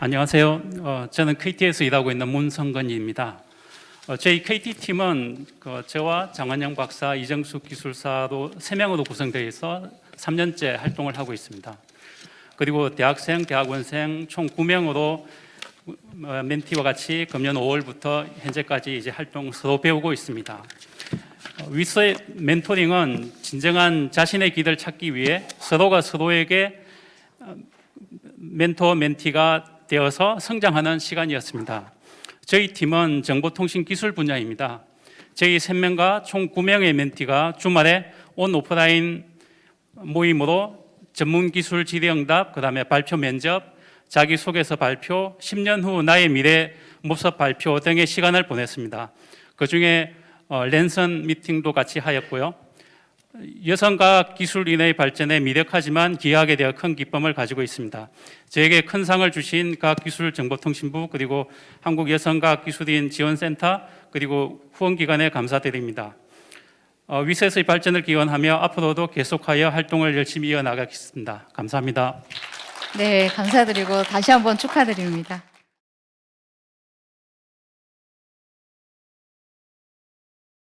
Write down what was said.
안녕하세요. 어, 저는 KT에서 일하고 있는 문성건입니다. 어, 저희 KT 팀은 그 저와 장원영 박사, 이정숙 기술사도 세 명으로 구성되어 있어 3년째 활동을 하고 있습니다. 그리고 대학생, 대학원생 총 9명으로 어, 멘티와 같이 금년 5월부터 현재까지 이제 활동 서로 배우고 있습니다. 어, 위서의 멘토링은 진정한 자신의 길을 찾기 위해 서로가 서로에게 어, 멘토 멘티가 되어서 성장하는 시간이었습니다. 저희 팀은 정보통신 기술 분야입니다. 저희 3명과 총 9명의 멘티가 주말에 온 오프라인 모임으로 전문 기술 질의 응답, 그다음에 발표 면접, 자기 소개서 발표, 10년 후 나의 미래 모습 발표 등의 시간을 보냈습니다. 그 중에 어, 랜선 미팅도 같이 하였고요. 여성과학 기술인의 발전에 미력하지만 기여하게 되어 큰 기쁨을 가지고 있습니다. 저에게 큰 상을 주신 과학기술정보통신부 그리고 한국여성과학기술인 지원센터 그리고 후원기관에 감사드립니다. 어, 위세에서의 발전을 기원하며 앞으로도 계속하여 활동을 열심히 이어나가겠습니다. 감사합니다. 네, 감사드리고 다시 한번 축하드립니다.